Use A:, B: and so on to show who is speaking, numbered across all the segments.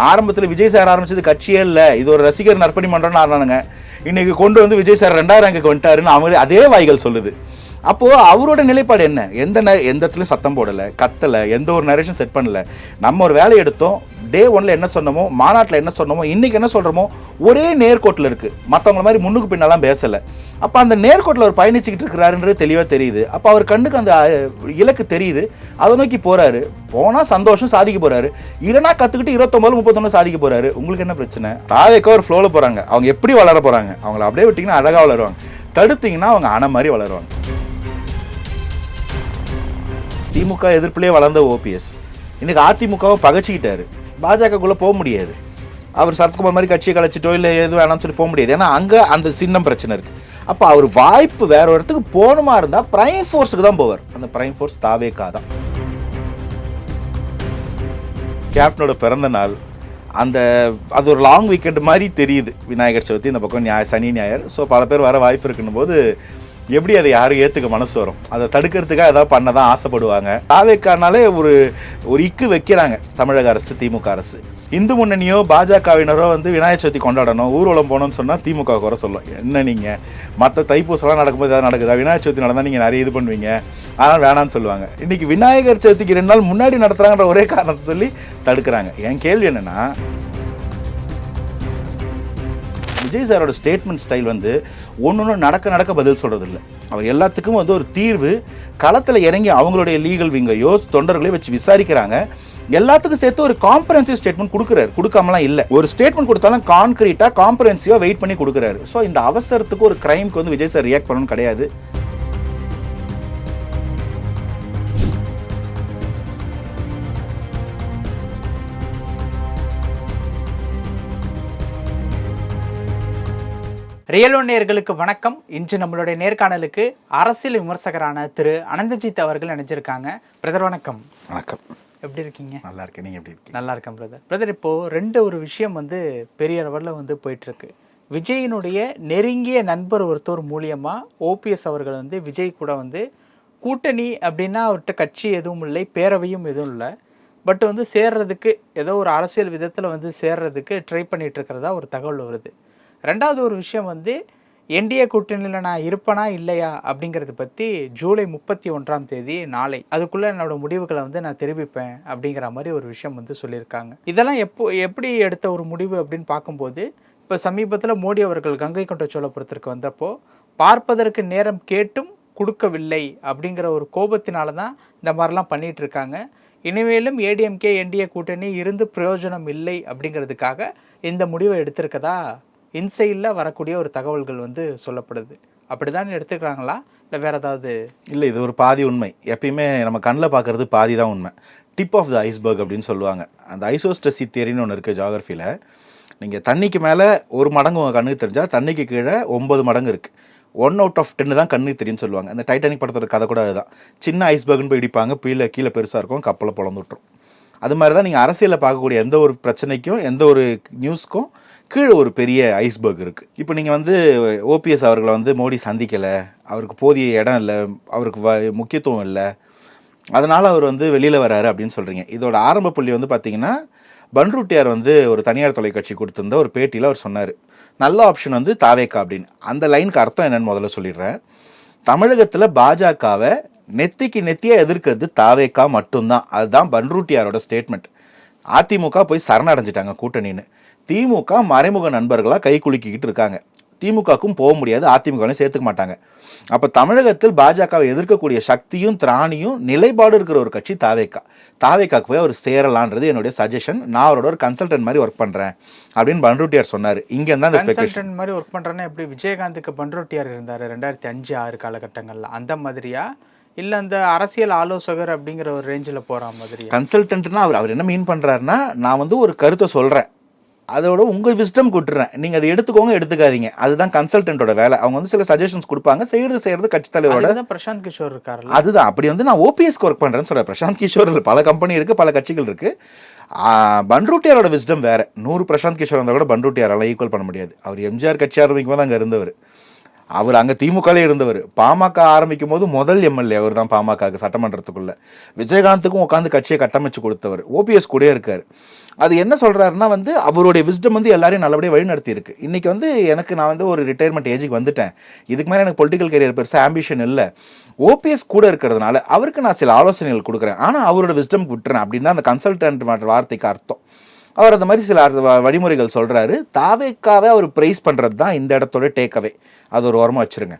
A: ஆரம்பத்தில் விஜய் சார் ஆரம்பிச்சது கட்சியே இல்லை. இது ஒரு ரசிகர் நற்பணி மன்றம்னு ஆனானுங்க இன்னைக்கு கொண்டு வந்து விஜய் சார் ரெண்டாயிரம் ரேங்குக்கு வந்துட்டாருன்னு அவங்க அதே வாய்கள் சொல்லுது. அப்போது அவரோட நிலைப்பாடு என்ன? எந்த நே எந்த இடத்துலையும் சத்தம் போடலை கத்தலை எந்த ஒரு நரேஷன் செட் பண்ணல. நம்ம ஒரு வேலை எடுத்தோம் டே ஒன்ல என்ன சொன்னோமோ மாநாட்டில் என்ன சொன்னோமோ இன்னைக்கு என்ன சொல்கிறோமோ ஒரே நேர்கோட்டில் இருக்குது மற்றவங்கள மாதிரி முன்னுக்கு பின்னெல்லாம் பேசலை. அப்போ அந்த நேர்கோட்டில் அவர் பயணிச்சுக்கிட்டு இருக்கிறாருன்றது தெளிவாக தெரியுது. அப்போ அவர் கண்ணுக்கு அந்த இலக்கு தெரியுது. அதை நோக்கி போகிறாரு போனால் சந்தோஷம் சாதிக்க போகிறாரு இல்லைனா கற்றுக்கிட்டு இருபத்தொம்பது முப்பத்தொன்று சாதிக்க போகிறாரு உங்களுக்கு என்ன பிரச்சனை? தாவேக்க ஒரு ஃப்ளோவில் போகிறாங்க அவங்க எப்படி வளர போகிறாங்க அவங்கள அப்படியே விட்டிங்கன்னா அழகாக வளருவாங்க. தடுத்தீங்கன்னா அவங்க அணை மாதிரி வளருவாங்க. திமுக எதிர்ப்புலேயே வளர்ந்த ஓபிஎஸ். இன்னைக்கு அதிமுகவை பகச்சிக்கிட்டாரு. பாஜகக்குள்ளே போக முடியாது. அவர் சரத்குமார் மாதிரி கட்சியை கலைச்சிட்டோ இல்லை எதுவும் வேணாம்னு சொல்லி போக முடியாது. ஏன்னா அங்கே அந்த சின்னம் பிரச்சனை இருக்குது அப்போ அவர் வாய்ப்பு வேற ஒரு இடத்துக்கு போகணுமா இருந்தால் பிரைம் ஃபோர்ஸுக்கு தான் போவார். அந்த பிரைம் ஃபோர்ஸ் தாவேக்கா தான். கேப்டனோட பிறந்த நாள். அந்த அது ஒரு லாங் வீக்கெண்ட் மாதிரி தெரியுது. விநாயகர் சதுர்த்தி இந்த பக்கம் ஞாய சனி ஞாயிறு. ஸோ பல பேர் வர வாய்ப்பு இருக்குன்னும் போது எப்படி அதை யாரும் ஏற்றுக்க மனசு வரும்? அதை தடுக்கிறதுக்காக ஏதாவது பண்ண தான் ஆசைப்படுவாங்க. தாவேக்கானாலே ஒரு ஒரு இக்கு வைக்கிறாங்க தமிழக அரசு திமுக அரசு. இந்து முன்னணியோ பாஜகவினரோ வந்து விநாயகர் சதுர்த்தி கொண்டாடணும் ஊர்வலம் போகணும்னு சொன்னால் திமுக குறை சொல்லும். என்ன நீங்கள் மற்ற தைப்பூசம்லாம் நடக்கும்போது ஏதாவது நடக்குதா? விநாயகர் சதுர்த்தி நடந்தால் நீங்கள் நிறைய இது பண்ணுவீங்க. ஆனால் வேணாம்னு சொல்லுவாங்க. இன்றைக்கி விநாயகர் சதுர்த்திக்கு ரெண்டு நாள் முன்னாடி நடத்துகிறாங்கன்ற ஒரே காரணத்தை சொல்லி தடுக்கிறாங்க. என் கேள்வி என்னென்னா விஜய் சாரோட ஸ்டேட்மெண்ட் ஸ்டைல் வந்து ஒன்று ஒன்று நடக்க நடக்க பதில் சொல்கிறது இல்லை அவர் எல்லாத்துக்கும் வந்து ஒரு தீர்வு களத்தில் இறங்கி அவங்களுடைய லீகல் விங்கையோ தொண்டர்களையோ வச்சு விசாரிக்கிறாங்க. எல்லாத்துக்கும் சேர்த்து ஒரு காம்பரன்சிவ் ஸ்டேட்மெண்ட் கொடுக்குறாரு. கொடுக்காமலாம் இல்லை. ஒரு ஸ்டேட்மெண்ட் கொடுத்தாலும் கான்கிரீட்டாக காம்பரன்சிவாக வெயிட் பண்ணி கொடுக்குறாரு. ஸோ இந்த அவசரத்துக்கு ஒரு கிரைம்க்கு வந்து விஜய் சார் ரியாக்ட் பண்ணணும் கிடையாது.
B: ரியலோ நேயர்களுக்கு வணக்கம். இன்று நம்மளுடைய நேர்காணலுக்கு அரசியல் விமர்சகரான திரு அனந்தஜித் அவர்கள் நினைச்சிருக்காங்க பிரதர் வணக்கம்.
A: வணக்கம்.
B: எப்படி இருக்கீங்க?
A: நல்லா இருக்கேன். நீங்கள் எப்படி இருக்கீங்க?
B: நல்லா இருக்கேன் பிரதர். பிரதர் இப்போ ரெண்டு ஒரு விஷயம் வந்து பெரிய லெவலில் வந்து போயிட்டு இருக்கு விஜயினுடைய நெருங்கிய நண்பர் ஒருத்தர் மூலியமா ஓபிஎஸ் அவர்கள் வந்து விஜய் கூட வந்து கூட்டணி அப்படின்னா அவர்கிட்ட கட்சி எதுவும் இல்லை பேரவையும் எதுவும் இல்லை. பட் வந்து சேர்றதுக்கு ஏதோ ஒரு அரசியல் விதத்தில் வந்து சேர்றதுக்கு ட்ரை பண்ணிட்டு இருக்கிறதா ஒரு தகவல் வருது. ரெண்டாவது ஒரு விஷயம் வந்து என்டிஏ கூட்டணியில் நான் இருப்பனா இல்லையா அப்படிங்கிறத பற்றி ஜூலை முப்பத்தி ஒன்றாம் தேதி நாளை அதுக்குள்ளே என்னோட முடிவுகளை வந்து நான் தெரிவிப்பேன் அப்படிங்கிற மாதிரி ஒரு விஷயம் வந்து சொல்லியிருக்காங்க. இதெல்லாம் எப்போ எப்படி எடுத்த ஒரு முடிவு அப்படின்னு பார்க்கும்போது இப்போ சமீபத்தில் மோடி அவர்கள் கங்கை கொண்ட சோழபுரத்திற்கு வந்தப்போ பார்ப்பதற்கு நேரம் கேட்டும் கொடுக்கவில்லை அப்படிங்கிற ஒரு கோபத்தினால தான் இந்த மாதிரிலாம் பண்ணிட்டு இருக்காங்க இனிமேலும் ஏடிஎம்கே என்டிஏ கூட்டணி இருந்து பிரயோஜனம் இல்லை அப்படிங்கிறதுக்காக இந்த முடிவை எடுத்திருக்கதா இன்சைடில் வரக்கூடிய ஒரு தகவல்கள் வந்து சொல்லப்படுது. அப்படிதான் எடுத்துக்கிறாங்களா? இல்லை வேறு ஏதாவது?
A: இல்லை இது ஒரு பாதி உண்மை. எப்பயுமே நம்ம கண்ணில் பார்க்குறது பாதி தான் உண்மை. டிப் ஆஃப் த ஐஸ்பர்க் அப்படின்னு சொல்லுவாங்க. அந்த ஐசோஸ்ட்ரெசி தேரின்னு ஒன்று இருக்குது ஜாகிரஃபியில் நீங்கள் தண்ணிக்கு மேலே ஒரு மடங்கு உங்கள் கண்ணுக்கு தெரிஞ்சால் தண்ணிக்கு கீழே ஒன்பது மடங்கு இருக்குது ஒன் அவுட் ஆஃப் டென்னு தான் கண்ணுக்கு தெரியும்னு சொல்லுவாங்க. அந்த டைட்டானிக் படத்தோட கதை கூட அதுதான். சின்ன ஐஸ்பர்க்னு போய் இடிப்பாங்க. கீழே கீழே பெருசாக இருக்கும். கப்பலை பிளந்து விட்டுரும் அது மாதிரி தான் நீங்கள் அரசியலில் பார்க்கக்கூடிய எந்த ஒரு பிரச்சனைக்கும் எந்த ஒரு நியூஸ்க்கும் கீழே ஒரு பெரிய ஐஸ்பர்க் இருக்குது இப்போ நீங்கள் வந்து ஓபிஎஸ் அவர்களை வந்து மோடி சந்திக்கலை. அவருக்கு போதிய இடம் இல்லை. அவருக்கு வ முக்கியத்துவம் இல்லை. அதனால் அவர் வந்து வெளியில் வராரு அப்படின்னு சொல்கிறீங்க இதோட ஆரம்ப புள்ளி வந்து பார்த்தீங்கன்னா பன்ருட்டியார் வந்து ஒரு தனியார் தொலைக்காட்சி கொடுத்திருந்த ஒரு பேட்டியில் அவர் சொன்னார். நல்ல ஆப்ஷன் வந்து தாவேக்கா அப்படின்னு. அந்த லைனுக்கு அர்த்தம் என்னன்னு முதல்ல சொல்லிடுறேன். தமிழகத்தில் பாஜகவை நெத்திக்கு நெத்தியாக எதிர்க்கிறது தாவேக்கா மட்டும்தான். அதுதான் பன்ருட்டியாரோட ஸ்டேட்மெண்ட் அதிமுக போய் சரணடைஞ்சிட்டாங்க கூட்டணின்னு. திமுக மறைமுக நண்பர்களாக கை குலுக்கிக்கிட்டு இருக்காங்க. திமுகவுக்கும் போக முடியாது அதிமுகவையும் சேர்த்துக்க மாட்டாங்க. அப்போ தமிழகத்தில் பாஜகவை எதிர்க்கக்கூடிய சக்தியும் திராணியும் நிலைப்பாடு இருக்கிற ஒரு கட்சி தாவேக்கா. தாவேக்காக்கு போய் அவர் சேரலான்றது என்னுடைய சஜஷன் நான் அவரோட ஒரு கன்சல்டன்ட் மாதிரி ஒர்க் பண்ணுறேன் அப்படின்னு பன்ருட்டியார் சொன்னார். இங்கே தான்
B: கன்சல்டன்ட் மாதிரி ஒர்க் பண்றேன்னா எப்படி? விஜயகாந்துக்கு பன்ருட்டியார் இருந்தாரு ரெண்டாயிரத்தி அஞ்சு ஆறு காலகட்டங்கள்ல. அந்த மாதிரியா? இல்ல அந்த அரசியல் ஆலோசகர் அப்படிங்கிற ஒரு ரேஞ்சில் போற மாதிரியா?
A: கன்சல்டன்ட்னா அவர் அவர் என்ன மீன் பண்ணுறாருன்னா நான் வந்து ஒரு கருத்தை சொல்கிறேன் அதோட உங்கள் விஸ்டம் கொடுத்துறேன். நீங்கள் அதை எடுத்துக்கோங்க எடுத்துக்காதீங்க. அதுதான் கன்சல்டன்ட்டோட வேலை. அவங்க வந்து சில சஜஷன்ஸ் கொடுப்பாங்க. செய்கிறது செய்கிறது கட்சித் தலைவரோட
B: பிரசாந்த் கிஷோர் இருக்காருல்ல.
A: அதுதான். அப்படி வந்து நான் ஓபிஎஸ்க்கு ஒர்க் பண்ணுறேன்னு சொல்கிறேன் பிரசாந்த் கிஷோர் பல கம்பெனி இருக்குது பல கட்சிகள் இருக்குது பன்ருட்டியாரோட விஸ்டம் வேறு. நூறு பிரசாந்த் கிஷோர் இருந்தால் கூட பன்ருட்டியாரால் ஈக்குவல் பண்ண முடியாது. அவர் எம்ஜிஆர் கட்சி ஆரம்பிக்கும் போது அங்கே இருந்தவர். அவர் அங்கே திமுகலே இருந்தவர். பாமக ஆரம்பிக்கும் போது முதல் எம்எல்ஏ அவர் தான் பாமகவுக்கு சட்டமன்றத்துக்குள்ள. விஜயகாந்துக்கும் உட்காந்து கட்சியை கட்டமைச்சு கொடுத்தவர். ஓபிஎஸ் கூட இருக்கார். அது என்ன சொல்கிறாருன்னா வந்து அவருடைய விஸ்டம் வந்து எல்லாரையும் நல்லபடியாக வழிநடத்தி இருக்கு இன்றைக்கி வந்து எனக்கு நான் வந்து ஒரு ரிட்டையர்மெண்ட் ஏஜுக்கு வந்துட்டேன். இதுக்கு மேலே எனக்கு பொலிட்டிக்கல் கரியர் பெருசாக ஆம்பிஷன் இல்லை. ஓபிஎஸ் கூட இருக்கிறதுனால அவருக்கு நான் சில ஆலோசனைகள் கொடுக்குறேன். ஆனால் அவரோட விஸ்டம் விட்டுறேன் அப்படின்னு தான் அந்த கன்சல்டன்ட் வார்த்தைக்கு அர்த்தம். அவர் அந்த மாதிரி சில வ- வழிமுறைகள் சொல்கிறாரு தாவேக்காவை அவர் ப்ரைஸ் பண்ணுறது தான் இந்த இடத்தோட டேக்அவே அது ஒரு ஓரமாக வச்சுருங்க.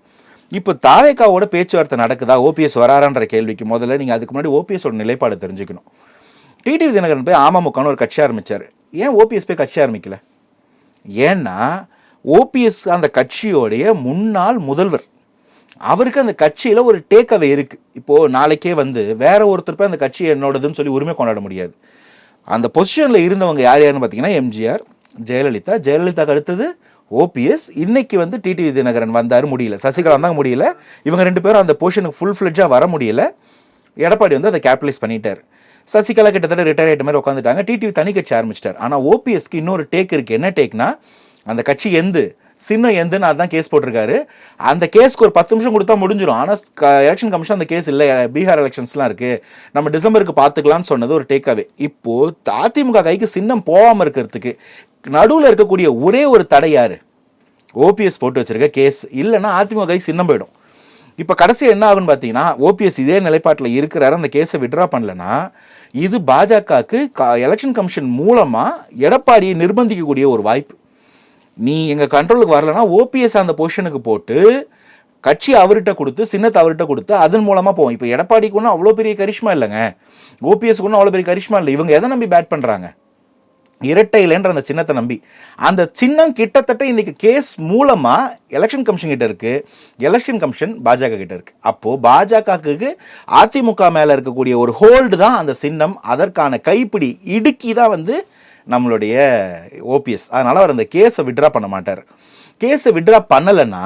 A: இப்போ தாவேக்காவோட பேச்சுவார்த்தை நடக்குதா? ஓபிஎஸ் வராரான்ற கேள்விக்கு முதல்ல நீங்கள் அதுக்கு முன்னாடி ஓபிஎஸோட நிலைப்பாடு தெரிஞ்சுக்கணும். டிடிவி தினகரன் போய் அமமுகன்னு ஒரு கட்சி ஆரம்பித்தார் ஏன் ஓபிஎஸ் போய் கட்சி ஆரம்பிக்கல? ஏன்னா ஓபிஎஸ் அந்த கட்சியோடைய முன்னாள் முதல்வர் அவருக்கு அந்த கட்சியில் ஒரு டேக்அவே இருக்குது இப்போது நாளைக்கே வந்து வேற ஒருத்தர் போய் அந்த கட்சி என்னோடதுன்னு சொல்லி உரிமை கொண்டாட முடியாது. அந்த பொசிஷனில் இருந்தவங்க யார் யாருன்னு பார்த்தீங்கன்னா எம்ஜிஆர் ஜெயலலிதா. ஜெயலலிதாக்கு அடுத்தது ஓபிஎஸ் இன்னைக்கு வந்து டிடிவி தினகரன் வந்தார் முடியல. சசிகலா வந்தாங்க முடியல. இவங்க ரெண்டு பேரும் அந்த பொசிஷனுக்கு ஃபுல் ஃப்ளெட்ஜாக வர முடியல. எடப்பாடி வந்து அதை கேபிட்டலைஸ் பண்ணிட்டார். சசிகலா கிட்டத்தட்ட ரிட்டையர் ஆகிட்ட மாதிரி உட்காந்துட்டாங்க டிடிவி தனி கட்சி ஆரம்பிச்சிட்டார். ஆனால் ஓபிஎஸ்க்கு இன்னொரு டேக் இருக்கு. என்ன டேக்னா அந்த கட்சி எந்து சின்னம் எந்துன்னு அதான் கேஸ் போட்டிருக்காரு. அந்த கேஸ்க்கு ஒரு பத்து நிமிஷம் கொடுத்தா முடிஞ்சிடும் ஆனால் எலெக்ஷன் கமிஷன் அந்த கேஸ் இல்லை. பீகார் எலெக்ஷன்ஸ்லாம் இருக்கு. நம்ம டிசம்பருக்கு பார்த்துக்கலாம்னு சொன்னது ஒரு டேக்காவே இப்போ அதிமுக கைக்கு சின்னம் போகாமல் இருக்கிறதுக்கு நடுவில் இருக்கக்கூடிய ஒரே ஒரு தடை யாரு? ஓபிஎஸ் போட்டு வச்சிருக்க கேஸ் இல்லைன்னா அதிமுக கைக்கு சின்னம் போயிடும். இப்போ கடைசி என்ன ஆகுன்னு பார்த்தீங்கன்னா ஓபிஎஸ் இதே நிலைப்பாட்டில் இருக்கிறாரு அந்த கேஸை விட்ரா பண்ணலன்னா இது பாஜகவுக்கு எலெக்ஷன் கமிஷன் மூலமாக எடப்பாடியை நிர்பந்திக்கக்கூடிய ஒரு வாய்ப்பு. நீ எங்கள் கண்ட்ரோலுக்கு வரலன்னா ஓபிஎஸ் அந்த பொசிஷனுக்கு போட்டு கட்சி அவர்கிட்ட கொடுத்து சின்னத்தை அவர்கிட்ட கொடுத்து அதன் மூலமாக போவோம். இப்போ எடப்பாடிக்கு ஒன்றும் அவ்வளோ பெரிய கரிஷ்மா இல்லைங்க. ஓபிஎஸ்க்கு ஒன்றும் அவ்வளோ பெரிய கரிஷ்மா இல்லை. இவங்க எதை நம்பி பேட் பண்ணுறாங்க இரட்டையிலன்ற அந்த சின்னத்தை நம்பி. அந்த சின்னம் கிட்டத்தட்ட இன்னைக்கு கேஸ் மூலமாக எலெக்ஷன் கமிஷன் கிட்ட இருக்கு. எலெக்ஷன் கமிஷன் பாஜக கிட்ட இருக்கு. அப்போ பாஜகவுக்கு அதிமுக மேலே இருக்கக்கூடிய ஒரு ஹோல்டு தான் அந்த சின்னம். அதற்கான கைப்பிடி இடுக்கி தான் வந்து நம்மளுடைய ஓபிஎஸ் அதனால் அவர் அந்த கேஸை விட்ரா பண்ண மாட்டார். கேஸை விட்ரா பண்ணலைன்னா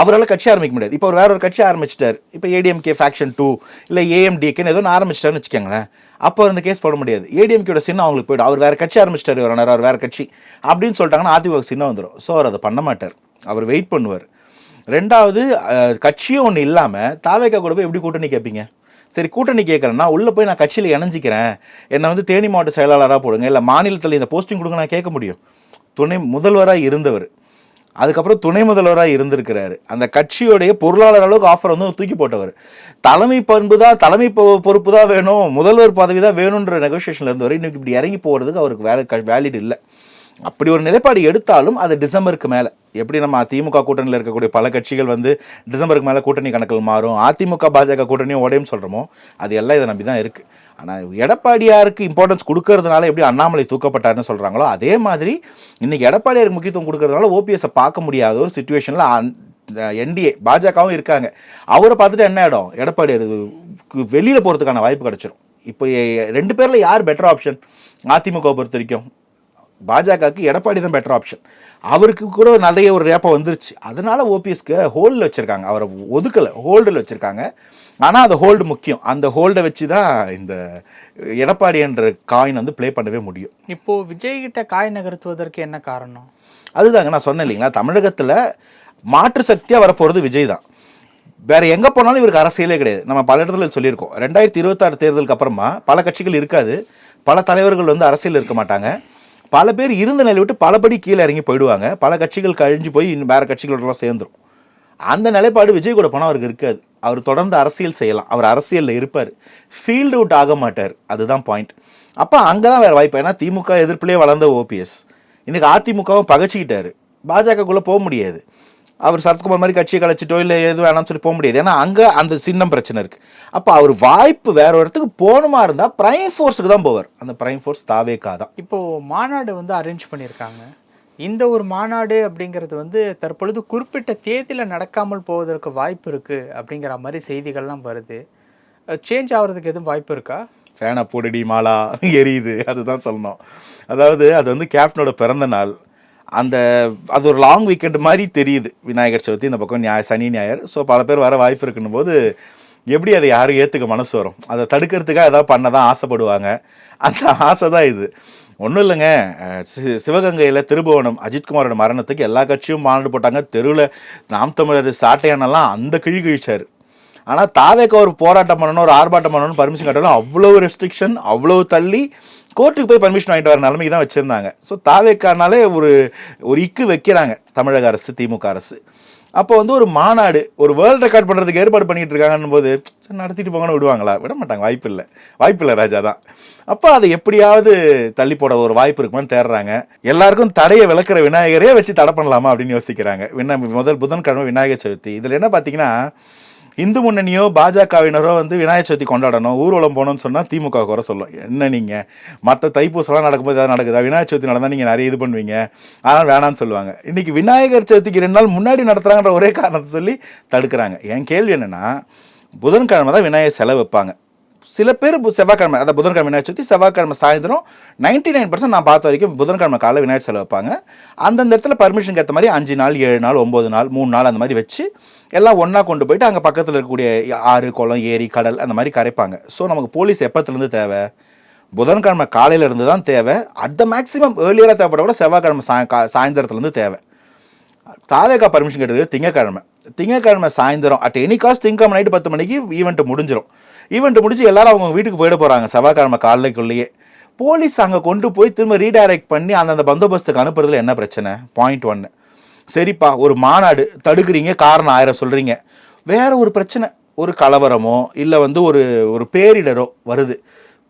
A: அவரால் கட்சி ஆரம்பிக்க முடியாது. இப்போ அவர் வேற ஒரு கட்சி ஆரம்பிச்சிட்டார். இப்போ ஏடிஎம்கே ஃபேக்ஷன் டூ இல்லை ஏஎம்டிகேன்னு ஏதோ ஒன்று ஆரம்பிச்சிட்டாருன்னு வச்சுக்கோங்களேன். அப்போ அந்த கேஸ் போட முடியாது. ஏடிஎம்கேட சின்ன அவங்களுக்கு போய்டும். அவர் வேற கட்சி ஆரம்பிச்சிட்டார் ஒரு அவர் வேற கட்சி அப்படின்னு சொல்லிட்டாங்கன்னா அதிமுக சின்ன வந்துடும் ஸோ அவர் அதை பண்ண மாட்டார். அவர் வெயிட் பண்ணுவார். ரெண்டாவது கட்சியும் ஒன்று இல்லாமல் தாவேக்கா கூட போய் எப்படி கூட்டணி கேட்பீங்க சரி கூட்டணி கேட்குறேன்னா உள்ளே போய் நான் கட்சியில் இணைஞ்சிக்கிறேன். என்னை வந்து தேனி மாவட்ட செயலாளராக போடுங்க. இல்லை மாநிலத்தில் இந்த போஸ்டிங் கொடுங்க நான் கேட்க முடியும். துணை முதல்வராக இருந்தவர். அதுக்கப்புறம் துணை முதல்வராக இருந்திருக்கிறாரு. அந்த கட்சியோடைய பொருளாளர் அளவுக்கு ஆஃபர் வந்து தூக்கி போட்டவர். தலைமை பண்பு தான் தலைமை பொ- பொறுப்பு தான் வேணும் முதல்வர் பதவி தான் வேணுன்ற நெகோசியேஷன்ல இருந்தவர். இன்னைக்கு இப்படி இறங்கி போகிறதுக்கு அவருக்கு வேலை வேலிட் இல்லை. அப்படி ஒரு நிலைப்பாடு எடுத்தாலும் அது டிசம்பருக்கு மேலே. எப்படி நம்ம திமுக கூட்டணியில் இருக்கக்கூடிய பல கட்சிகள் வந்து டிசம்பருக்கு மேலே கூட்டணி கணக்கில் மாறும் அதிமுக பாஜக கூட்டணியும் உடையும் சொல்கிறோமோ அது எல்லாம் இதை நம்பி தான் இருக்குது ஆனால் எடப்பாடியாருக்கு இம்பார்ட்டன்ஸ் கொடுக்கறதுனால எப்படி அண்ணாமலை தூக்கப்பட்டார்னு சொல்கிறாங்களோ அதே மாதிரி இன்னைக்கு எடப்பாடியாருக்கு முக்கியத்துவம் கொடுக்கறதுனால ஓபிஎஸ்ஸை பார்க்க முடியாத ஒரு சுச்சுவேஷனில் என்டிஏ பாஜகவும் இருக்காங்க. அவரை பார்த்துட்டு என்ன இடம் எடப்பாடியார் வெளியில் போகிறதுக்கான வாய்ப்பு கிடைச்சிரும். இப்போ ரெண்டு பேரில் யார் பெட்டர் ஆப்ஷன் அதிமுக பொறுத்த வரைக்கும். பாஜகவுக்கு எடப்பாடி தான் பெட்டர் ஆப்ஷன் அவருக்கு கூட நிறைய ஒரு ரேப்பை வந்துருச்சு. அதனால ஓபிஎஸ்க்கு ஹோல்டில் வச்சுருக்காங்க. அவரை ஒதுக்கலை ஹோல்டில் வச்சுருக்காங்க. ஆனால் அந்த ஹோல்டு முக்கியம். அந்த ஹோல்டை வச்சு தான் இந்த எடப்பாடி என்ற காயின் வந்து ப்ளே பண்ணவே முடியும்.
B: இப்போ விஜய் கிட்ட காய் நகர்த்துவதற்கு என்ன காரணம்?
A: அதுதாங்க நான் சொன்னேன் இல்லைங்களா? தமிழகத்தில் மாற்று சக்தியாக வரப்போகிறது விஜய் தான். வேற எங்க போனாலும் இவருக்கு அரசியலே கிடையாது. நம்ம பல இடத்துல சொல்லியிருக்கோம். ரெண்டாயிரத்தி இருபத்தாறு தேர்தலுக்கு அப்புறமா பல கட்சிகள் இருக்காது. பல தலைவர்கள் வந்து அரசியல் இருக்க மாட்டாங்க. பல பேர் இருந்த நிலை விட்டு பலபடி கீழே இறங்கி போயிடுவாங்க. பல கட்சிகள் கழிஞ்சு போய் இன்னும் வேற கட்சிகளோடலாம் சேர்ந்துரும். அந்த நிலைப்பாடு விஜய் கூட போனால் அவருக்கு இருக்காது. அவர் தொடர்ந்து அரசியல் செய்யலாம். அவர் அரசியலில் இருப்பார். ஃபீல்டு அவுட் ஆக மாட்டார். அதுதான் பாயிண்ட் அப்போ அங்கே தான் வேறு வாய்ப்பு. ஏன்னா திமுக எதிர்ப்புலேயே வளர்ந்த ஓபிஎஸ் இன்றைக்கி அதிமுகவும் பகச்சிக்கிட்டார். பாஜகக்குள்ளே போக முடியாது. அவர் சரத்குமார் மாதிரி கட்சியை கலைச்சிட்டோ இல்லை எதுவும் வேணாம்னு சொல்லி போக முடியாது. ஏன்னா அங்கே அந்த சின்னம் பிரச்சனை இருக்குது அப்போ அவர் வாய்ப்பு வேற ஒரு இடத்துக்கு போகணுமா இருந்தால் பிரைம் ஃபோர்ஸுக்கு தான் போவார். அந்த பிரைம் ஃபோர்ஸ் தாவேக்கா தான்.
B: இப்போது மாநாடு வந்து அரேஞ்ச் பண்ணியிருக்காங்க. இந்த ஒரு மாநாடு அப்படிங்கிறது வந்து தற்பொழுது குறிப்பிட்ட தேதியில் நடக்காமல் போவதற்கு வாய்ப்பு இருக்குது அப்படிங்கிற மாதிரி செய்திகள்லாம் வருது. சேஞ்ச் ஆகிறதுக்கு எதுவும் வாய்ப்பு இருக்கா?
A: ஃபேனை போடுடி மாலா. எரியுது. அதுதான் சொல்லணும். அதாவது அது வந்து கேப்டனோட பிறந்த நாள். அந்த அது ஒரு லாங் வீக்கெண்ட் மாதிரி தெரியுது. விநாயகர் சதுர்த்தி இந்த பக்கம் ஞாய சனி ஞாயிறு. ஸோ பல பேர் வர வாய்ப்பு இருக்குன்னு போது எப்படி அதை யாரும் ஏற்றுக்க மனசு வரும்? அதை தடுக்கிறதுக்காக ஏதாவது பண்ண தான் ஆசைப்படுவாங்க. அந்த ஆசை தான் இது. ஒன்றும் இல்லைங்க. சி- சிவகங்கையில் திருபுவனம் அஜித்குமாரோட மரணத்துக்கு எல்லா கட்சியும் மாநாடு போட்டாங்க. தெருவில் நாம் தமிழர் சாட்டையானெல்லாம் அந்த கிழி கிழிச்சார். ஆனால் தாவேக்க ஒரு போராட்டம் பண்ணணும் ஒரு ஆர்ப்பாட்டம் பண்ணணும் பர்மிஷன் கட்டணும் அவ்வளோ ரெஸ்ட்ரிக்ஷன் அவ்வளோ தள்ளி கோர்ட்டுக்கு போய் பர்மிஷன் வாங்கிட்டு வர நிலைமைக்கு தான் வச்சுருந்தாங்க. ஸோ தாவேக்கானாலே ஒரு ஒரு இக்கு வைக்கிறாங்க தமிழக அரசு திமுக அரசு. அப்போ வந்து ஒரு மாநாடு ஒரு வேர்ல்டு ரெக்கார்ட் பண்ணுறதுக்கு ஏற்பாடு பண்ணிகிட்டு இருக்காங்கன்னு போது சரி, நடத்திட்டு போங்கன்னு விடுவாங்களா? விட மாட்டாங்க வாய்ப்பு இல்லை. வாய்ப்பு இல்லை ராஜா தான். அப்போ அதை எப்படியாவது தள்ளி போட ஒரு வாய்ப்பு இருக்குமான்னு தேடுறாங்க. எல்லாருக்கும் தடையை விளக்குற விநாயகரே வச்சு தடை பண்ணலாமா அப்படின்னு யோசிக்கிறாங்க. விண்ண முதல் புதன்கிழமை விநாயகர் சதுர்த்தி. இதில் என்ன பார்த்தீங்கன்னா இந்து முன்னணியோ பாஜகவினரோ வந்து விநாயகர் சதுர்த்தி கொண்டாடணும் ஊர்வலம் போகணும்னு சொன்னால் திமுக குறை சொல்லும். என்ன நீங்கள் மற்ற தைப்பூசம்லாம் நடக்கும்போது எதாவது நடக்குதா? விநாயகர் சதுர்த்தி நடந்தால் நீங்கள் நிறைய இது பண்ணுவீங்க. ஆனால் வேணாம்னு சொல்லுவாங்க. இன்றைக்கி விநாயகர் சதுர்த்திக்கு ரெண்டு நாள் முன்னாடி நடத்துகிறாங்கன்ற ஒரே காரணத்தை சொல்லி தடுக்கிறாங்க. என் கேள்வி என்னென்னா புதன்கிழமை தான் விநாயகர் செலவு வைப்பாங்க. சில பேர் செவ்வாய்க்கிழமை அதாவது புதன்கிழமை விநாயகர் சதுர்த்தி செவ்வாய்க்கிழமை சாயந்தரம் நைன்டி நைன் பர்சன்ட் நான் பார்த்த வரைக்கும் புதன்கிழமை காலையில் விநாயகர் செலவு வைப்பாங்க. அந்தந்த இடத்துல பர்மிஷனுக்கு ஏற்ற மாதிரி அஞ்சு நாள் ஏழு நாள் ஒம்பது நாள் மூணு நாள் அந்த மாதிரி வச்சு எல்லாம் ஒன்றா கொண்டு போயிட்டு அங்கே பக்கத்தில் இருக்கக்கூடிய ஆறு குளம் ஏரி கடல் அந்த மாதிரி கரைப்பாங்க. ஸோ நமக்கு போலீஸ் எப்பத்துலேருந்து தேவை? புதன்கிழமை காலையிலேருந்து தான் தேவை. அட் த மேக்ஸிமம் ஏர்லியராக தேவைப்பட கூட செவ்வாய்க்கிழமை சாய சாயந்தரத்துலேருந்து தேவை. தாவேக்கா பர்மிஷன் கேட்டது திங்கக்கிழமை. திங்கக்கிழமை சாயந்தரம் அட் எனி காஸ்ட் திங்கக்கிழமை நைட்டு பத்து மணிக்கு ஈவெண்ட் முடிஞ்சிடும் ஈவெண்ட் முடிச்சு எல்லாரும் அவங்க வீட்டுக்கு போயிட போகிறாங்க செவ்வாய்க்கிழமை காலைக்குள்ளேயே. போலீஸ் அங்கே கொண்டு போய் திரும்ப ரீடைரக்ட் பண்ணி அந்தந்த பந்தோபஸ்துக்கு அனுப்புறதுல என்ன பிரச்சனை? பாயிண்ட் ஒன்று சரிப்பா ஒரு மாநாடு தடுக்கிறீங்க காரணம் ஆயிரம் சொல்கிறீங்க வேற ஒரு பிரச்சனை. ஒரு கலவரமோ இல்லை வந்து ஒரு ஒரு பேரிடரோ வருது.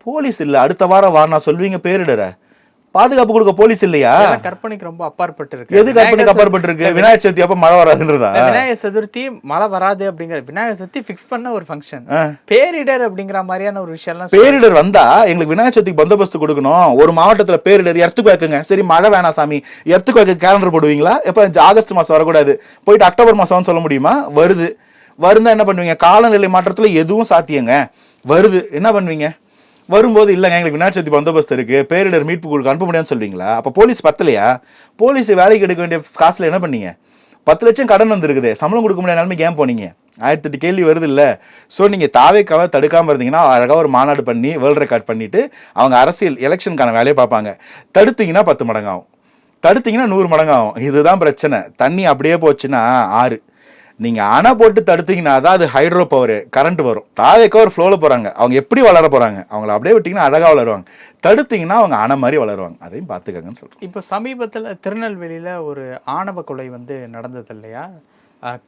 A: போலீஸ் இல்லை அடுத்த வாரம் வா நான் சொல்வீங்க பேரிடரை. பாதுகாப்பு கொடுக்க போலீஸ் இல்லையா?
B: கற்பனைக்கு ரொம்ப அப்பாற்பட்டு இருக்கு
A: எது கற்பனைக்கு அப்பாற்பட்டு இருக்கு விநாயகர் சதுர்த்தி அப்ப மழை வராதுன்றதா?
B: விநாயகர் சதுர்த்தி மழை வராது அப்படிங்கிற விநாயகர் சதுர்த்தி ஃபிக்ஸ் பண்ண ஒரு ஃபங்க்ஷன். பேரிடர் அப்படிங்கிற மாதிரியான ஒரு விஷயம்லாம்
A: பேரிடர் வந்தா எங்களுக்கு விநாயகர் சதுர்த்திக்கு பந்தோபஸ்து கொடுக்கணும். ஒரு மாவட்டத்துல பேரிடர் எர்த்துக்கு வைக்குங்க சரி மழை வேணாம் சாமி. எர்த்துக்கு வைக்க கேலண்டர் போடுவீங்களா? எப்ப இந்த ஆகஸ்ட் மாசம் வரக்கூடாது. போயிட்டு அக்டோபர் மாசம்னு சொல்ல முடியுமா? வருது. வருந்தா என்ன பண்ணுவீங்க? காலநிலை மாற்றத்துல எதுவும் சாத்தியங்க. வருது. என்ன பண்ணுவீங்க? வரும்போது இல்லைங்க எங்களுக்கு விநாயகர் சதுர்த்தி பந்தோபஸ்து இருக்குது பேரிடர் மீட்பு கொடுக்க அனுப்ப முடியாதுன்னு சொல்கிறீங்களா அப்போ போலீஸ் பத்தலையா? போலீஸ் வேலைக்கு எடுக்க வேண்டிய காசில் என்ன பண்ணீங்க? பத்து லட்சம் கடன் வந்துருக்குது. சம்பளம் கொடுக்க முடியாத நிலைமைக்கு ஏன் போனீங்க? ஆயிரத்தி எட்டு கேள்வி வருது இல்லை. ஸோ நீங்கள் தாவேக்காவை தடுக்காமல் இருந்தீங்கன்னா அழகாக ஒரு மாநாடு பண்ணி வேர்ல்டு ரெக்கார்ட் பண்ணிட்டு அவங்க அரசியல் எலெக்ஷனுக்கான வேலையை பார்ப்பாங்க. தடுத்தீங்கன்னா பத்து மடங்காகும். தடுத்தீங்கன்னா நூறு மடங்காகும். இதுதான் பிரச்சனை. தண்ணி அப்படியே போச்சுன்னா ஆறு. நீங்கள் அணை போட்டு தடுத்தீங்கன்னா தான் அது ஹைட்ரோ பவர் கரண்ட் வரும். தாவேக்கா ஒரு ஃப்ளோவில் போகிறாங்க அவங்க எப்படி வளர போகிறாங்க அவங்கள அப்படியே விட்டிங்கன்னா அழகாக வளருவாங்க. தடுத்தீங்கன்னா அவங்க அணை மாதிரி வளருவாங்க. அதையும் பார்த்துக்கங்கன்னு சொல்கிறேன்
B: இப்போ சமீபத்தில் திருநெல்வேலியில் ஒரு ஆணவ கொலை வந்து நடந்தது இல்லையா?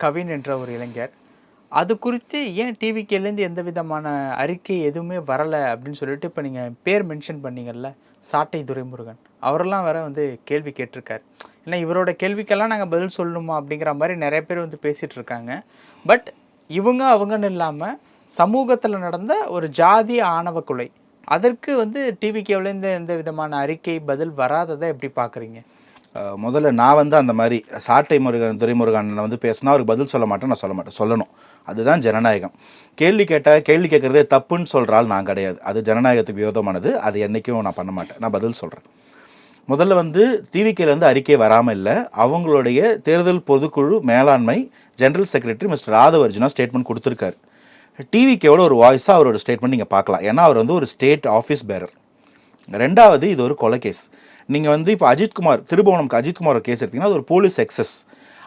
B: கவின் என்ற ஒரு இளைஞர். அது குறித்து ஏன் டிவிக்கேலேருந்து எந்த விதமான அறிக்கை எதுவுமே வரலை அப்படின்னு சொல்லிட்டு இப்போ நீங்கள் பேர் மென்ஷன் பண்ணீங்கல்ல சாட்டை துரைமுருகன். அவரெல்லாம் வேற வந்து கேள்வி கேட்டிருக்காரு. ஏன்னா இவரோட கேள்விக்கெல்லாம் நாங்கள் பதில் சொல்லணுமா அப்படிங்கிற மாதிரி நிறைய பேர் வந்து பேசிகிட்டு இருக்காங்க. பட் இவங்க அவங்கன்னு இல்லாமல் சமூகத்தில் நடந்த ஒரு ஜாதி ஆணவ கொலை. அதற்கு வந்து டிவிக்கேவிலேருந்து எந்த விதமான அறிக்கை பதில் வராததை எப்படி பார்க்குறீங்க
A: முதல்ல நான் வந்து அந்த மாதிரி சாட்டை முருகன் துரைமுருகன் அண்ணனை வந்து பேசினா அவருக்கு பதில் சொல்ல மாட்டேன் நான் சொல்ல மாட்டேன். சொல்லணும். அதுதான் ஜனநாயகம். கேள்வி கேட்டால் கேள்வி கேட்குறதே தப்புன்னு சொல்கிறால் நான் கிடையாது. அது ஜனநாயகத்துக்கு விரோதமானது. அது என்றைக்கும் நான் பண்ண மாட்டேன். நான் பதில் சொல்கிறேன் முதல்ல வந்து டிவிக்கேலேருந்து அறிக்கை வராமல் இல்லை. அவங்களுடைய தேர்தல் பொதுக்குழு மேலாண்மை general secretary Mister Aadhav Arjuna statement கொடுத்துருக்காரு. டிவிக்கேவோட ஒரு வாய்ஸாக அவரோட ஸ்டேட்மெண்ட் நீங்கள் பார்க்கலாம். ஏன்னா அவர் வந்து ஒரு ஸ்டேட் ஆஃபீஸ் பேரர் ரெண்டாவது இது ஒரு கொலை கேஸ் நீங்கள் வந்து இப்போ அஜித்குமார் திருபுவனம்க்கு அஜித்குமார் கேஸ் எடுத்திங்கன்னா அது ஒரு போலீஸ் எக்ஸஸ்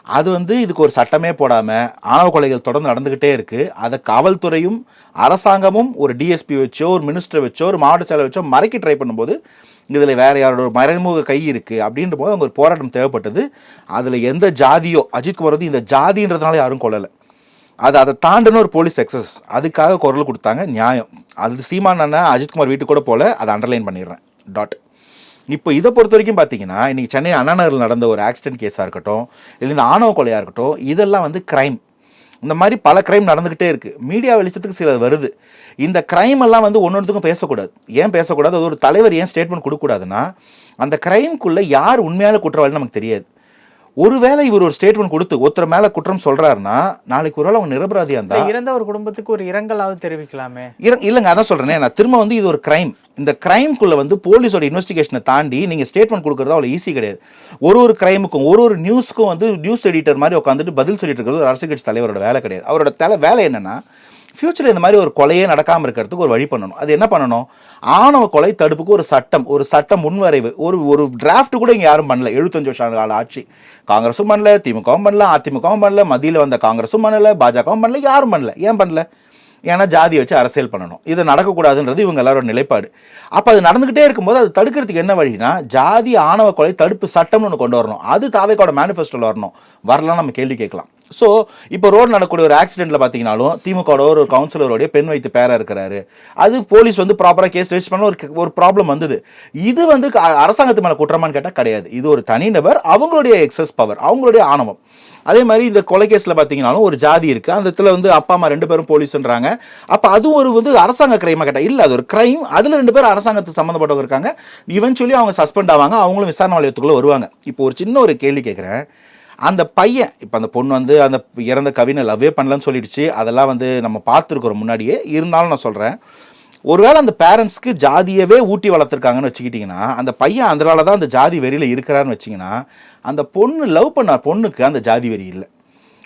A: அது வந்து இதுக்கு ஒரு சட்டமே போடாமல் ஆணவ கொலைகள் தொடர்ந்து நடந்துக்கிட்டே இருக்குது அதை காவல்துறையும் அரசாங்கமும் ஒரு டிஎஸ்பி வச்சோ ஒரு மினிஸ்டர் வச்சோ ஒரு மாவட்ட செயலர் வச்சோ மறைக்க ட்ரை பண்ணும்போது இதில் வேறு யாரோட ஒரு மறைமுக கை இருக்குது அப்படின்ற போது அவங்க ஒரு போராட்டம் தேவைப்பட்டது. அதில் எந்த ஜாதியோ அஜித்குமார் வந்து இந்த ஜாதின்றதுனால யாரும் கொல்லலை. அது அதை தாண்டின ஒரு போலீஸ் எக்ஸஸ் அதுக்காக குரல் கொடுத்தாங்க நியாயம். அது சீமான் அண்ணன் அஜித்குமார் வீட்டுக்கு கூட போல அதை அண்டர்லைன் பண்ணிடுறேன். டாட் இப்போ இதை பொறுத்த வரைக்கும் பார்த்தீங்கன்னா இன்றைக்கி சென்னை அண்ணா நகரில் நடந்த ஒரு ஆக்சிடென்ட் கேஸாக இருக்கட்டும் இல்லை இந்த ஆணவ கொலையாக இருக்கட்டும் இதெல்லாம் வந்து கிரைம் இந்த மாதிரி பல கிரைம் நடந்துக்கிட்டே இருக்குது மீடியா வெளிச்சத்துக்கு சில வருது. இந்த கிரைம் எல்லாம் வந்து ஒன்னொன்றுக்கும் பேசக்கூடாது. ஏன் பேசக்கூடாது? அது ஒரு தலைவர் ஏன் ஸ்டேட்மெண்ட் கொடுக்கக்கூடாதுன்னா அந்த கிரைம்குள்ளே யார் உண்மையான குற்றவாளி நமக்கு தெரியாது. ஒருவேளை இவர் ஒரு ஸ்டேட்மெண்ட் கொடுத்து ஒருத்தர் மேல குற்றம் சொல்றாருன்னா நாளைக்கு ஒருவேளை அவங்க நிரபராதியா இருந்தா?
B: இறந்த ஒரு குடும்பத்துக்கு ஒரு இரங்கலாவது தெரிவிக்கலாமே.
A: இல்லைங்க அதான் சொல்றேனே நான் திரும்ப வந்து இது ஒரு கிரைம் இந்த கிரைம்குள்ள வந்து போலீஸோட இன்வெஸ்டிகேஷனை தாண்டி நீங்க ஸ்டேட்மெண்ட் கொடுக்கறது அவ்வளோ ஈஸி கிடையாது. ஒரு ஒரு கிரைமுக்கும் ஒரு ஒரு நியூஸ்க்கும் வந்து நியூஸ் எடிட்டர் மாதிரி உட்காந்துட்டு பதில் சொல்லிட்டு இருக்கிறது ஒரு அரசியல் கட்சி தலைவரோட வேலை கிடையாது. அவரோட தலை வேலை என்னன்னா ஃப்யூச்சரில் இந்த மாதிரி ஒரு கொலையே நடக்காமல் இருக்கிறதுக்கு ஒரு வழி பண்ணணும். அது என்ன பண்ணணும்? ஆணவ கொலை தடுப்புக்கு ஒரு சட்டம் ஒரு சட்டம் முன்வரைவு ஒரு ஒரு டிராஃப்ட் கூட இங்கே யாரும் பண்ணல. எழுபத்தஞ்சு வருஷம் கால ஆட்சி. காங்கிரஸும் பண்ணல திமுகவும் பண்ணல அதிமுகவும் பண்ணல மத்தியில் வந்த காங்கிரஸும் பண்ணல பாஜகவும் பண்ணல யாரும் பண்ணல. ஏன் பண்ணல? ஏன்னா ஜாதியை வச்சு அரசியல் பண்ணணும். இது நடக்கக்கூடாதுன்றது இவங்க எல்லாரோட நிலைப்பாடு. அப்போ அது நடந்துகிட்டே இருக்கும்போது அது தடுக்கிறதுக்கு என்ன வழினா ஜாதி ஆணவ கொலை தடுப்பு சட்டம்னு ஒன்று கொண்டு வரணும். அது தாவைக்கோட மேனிஃபெஸ்டோவில் வரணும். வரலாம் நம்ம கேள்வி கேட்கலாம். ஸோ இப்போ ரோடு நடக்கக்கூடிய ஒரு ஆக்சிடென்ட்ல பார்த்தீங்கனாலும் திமுகவோட ஒரு கவுன்சிலருடைய பெண் வைத்து பேராக இருக்கிறாரு. அது போலீஸ் வந்து ப்ராப்பராக கேஸ் ரெஜிஸ்டர் பண்ண ஒரு ஒரு ப்ராப்ளம் வந்தது. இது வந்து அரசாங்கத்து மேலே குற்றமான்னு கேட்டால் கிடையாது. இது ஒரு தனிநபர் அவங்களுடைய எக்ஸஸ் பவர் அவங்களுடைய ஆணவம். அதே மாதிரி இந்த கொலை கேஸில் பார்த்தீங்கன்னாலும் ஒரு ஜாதி இருக்குது அந்த இடத்துல வந்து அப்பா அம்மா ரெண்டு பேரும் போலீஸ்ன்றாங்க. அப்போ அதுவும் ஒரு வந்து அரசாங்க கிரைமாக கேட்டால் இல்லை அது ஒரு கிரைம் அதில் ரெண்டு பேரும் அரசாங்கத்துக்கு சம்மந்தப்பட்டவங்க இருக்காங்க. இவென்ச்சுவலி அவங்க சஸ்பெண்ட் ஆவாங்க. அவங்களும் விசாரணை வளையத்துக்குள்ளே வருவாங்க. இப்போ ஒரு சின்ன ஒரு கேள்வி கேட்குறேன் அந்த பையன் இப்போ அந்த பொண்ணு வந்து அந்த இறந்த கவினை லவ்வே பண்ணலன்னு சொல்லிடுச்சு. அதெல்லாம் வந்து நம்ம பார்த்துருக்குறோம் முன்னாடியே. இருந்தாலும் நான் சொல்கிறேன் ஒருவேளை அந்த பேரண்ட்ஸ்க்கு ஜாதியவே ஊட்டி வளர்த்துருக்காங்கன்னு வச்சுக்கிட்டிங்கன்னா அந்த பையன் அதனால தான் அந்த ஜாதி வெறியில் இருக்கிறான்னு வச்சிங்கன்னா அந்த பொண்ணு லவ் பண்ண பொண்ணுக்கு அந்த ஜாதி வெறி இல்லை.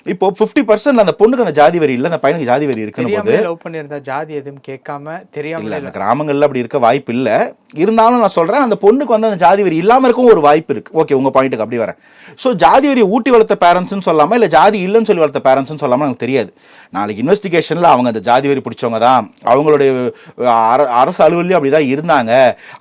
A: இப்போ ஃபிஃப்டி பர்சன்ட் அந்த பொண்ணுக்கு அந்த ஜாதி வெறி இல்லை அந்த பையனுக்கு ஜாதி வெறி இருக்குன்னு போது
B: லவ் பண்ணியிருந்தா ஜாதி எதுவும் கேட்காம
A: இல்ல
B: தெரியாமலே
A: அந்த கிராமங்கள்ல அப்படி இருக்க வாய்ப்பு இல்ல. இருந்தாலும் நான் சொல்றேன் அந்த பொண்ணுக்கு வந்து அந்த ஜாதி வெறி இல்லாம இருக்கும் ஒரு வாய்ப்பு இருக்கு. ஓகே உங்க பாயிண்ட்டுக்கு அப்படி வரேன். ஸோ ஜாதி வெறியை ஊட்டி வளர்த்த பேரண்ட்ஸ்னு சொல்லாம இல்ல ஜாதி இல்லைன்னு சொல்லி வளர்த்த பேரண்ட்ஸ்னு சொல்லாம எனக்கு தெரியாது. நாளைக்கு இன்வெஸ்டிகேஷன்ல அவங்க அந்த ஜாதி வெறி பிடிச்சவங்க தான். அவங்களுடைய அரசு அலுவலி அப்படிதான் இருந்தாங்க.